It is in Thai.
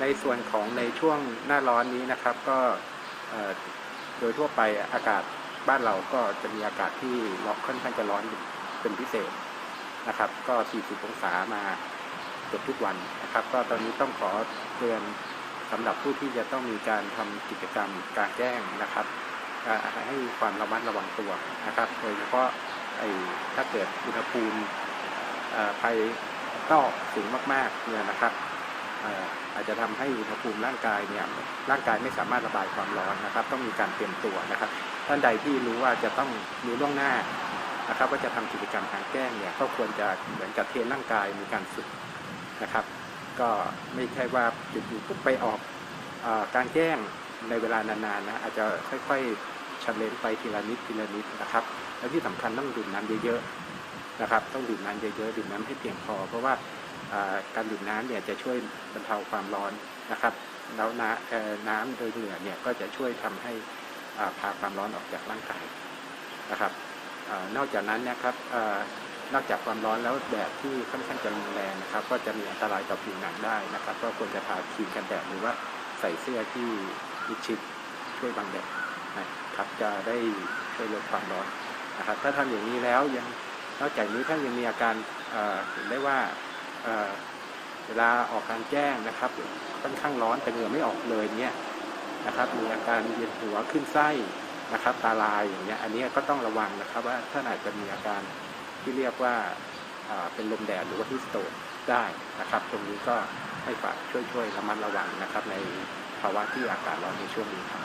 ในส่วนของในช่วงหน้าร้อนนี้นะครับก็โดยทั่วไปอากาศบ้านเราก็จะมีอากาศที่ร้อนค่อนข้างจะร้อนเป็นพิเศษนะครับ ก็ 40 องศามาเกือบทุกวันนะครับ ก็ตอนนี้ต้องขอเตือนสำหรับผู้ที่จะต้องมีการทำกิจกรรมกลารแจ้งนะครับให้ความระมัดระวังตัวนะครับ โดยเฉพาะไอ้ถ้าเกิดอุณหภูมิเอ่อภายนอกสูงมากๆเนี่ยนะครับ อาจจะทำให้อุณหภูมิร่างกายเนี่ยร่างกายไม่สามารถระบายความร้อนนะครับ ต้องมีการเตรียมตัวนะครับ ท่านใดที่รู้ว่าจะต้องรู้ล่วงหน้านะครับ ว่าจะทำกิจกรรมกลางแจ้งเนี่ยก็ควรจะเหมือนกับเทรนร่างกายมีการฝึกนะครับ ก็ไม่ใช่ว่าอยู่ๆปุ๊บไปออกอกางแจ้งในเวลานานๆนะอาจจะค่อยๆชันเลนไปทีละนิดทีละนิดนะครับ และที่สำคัญต้องดื่มน้ำเยอะๆนะครับ ต้องดื่มน้ำเยอะๆดื่มน้ำให้เพียงพอ เพราะว่า การดื่มน้ำเนี่ยจะช่วยบรรเทาความร้อนนะครับแล้วน้ำโดยเหงื่อเนี่ยก็จะช่วยทำให้พาความร้อนออกจากร่างกายนะครับอนอกจากนั้นนะครับอนอกจากความร้อนแล้วแดดที่ค่อนข้างจะรุนแรงนะครับ ก็จะมีอันตรายต่อผิวหนังได้นะครับ ก็ควรจะทาครีมกันแดดหรือว่าใส่เสื้อที่มิดชิดช่วยบังแดดนะครับจะได้ช่วยลดความร้อนนะครับ ถ้าทำอย่างนี้แล้วยังนอกจากนี้ถ้ายังมีอาการเห็นได้ว่า เเวลาออกกลารแจ้งนะครับค่อนข้างร้อนแต่เหงื่อไม่ออกเลยเนี่ยนะครับ มีอาการเวียนหัวขึ้นไส้นะครับ ตาลายอย่างเงี้ยอันนี้ก็ต้องระวังนะครับ ว่าท่านอาจจะมีอาการที่เรียกว่าาเป็นลมแดดหรือว่าฮิสโตนได้นะครับ ตรงนี้ก็ให้ฝากช่วยๆระมัดระวังนะครับ ในภาวะที่อากาศร้อนในช่วงนี้ครับ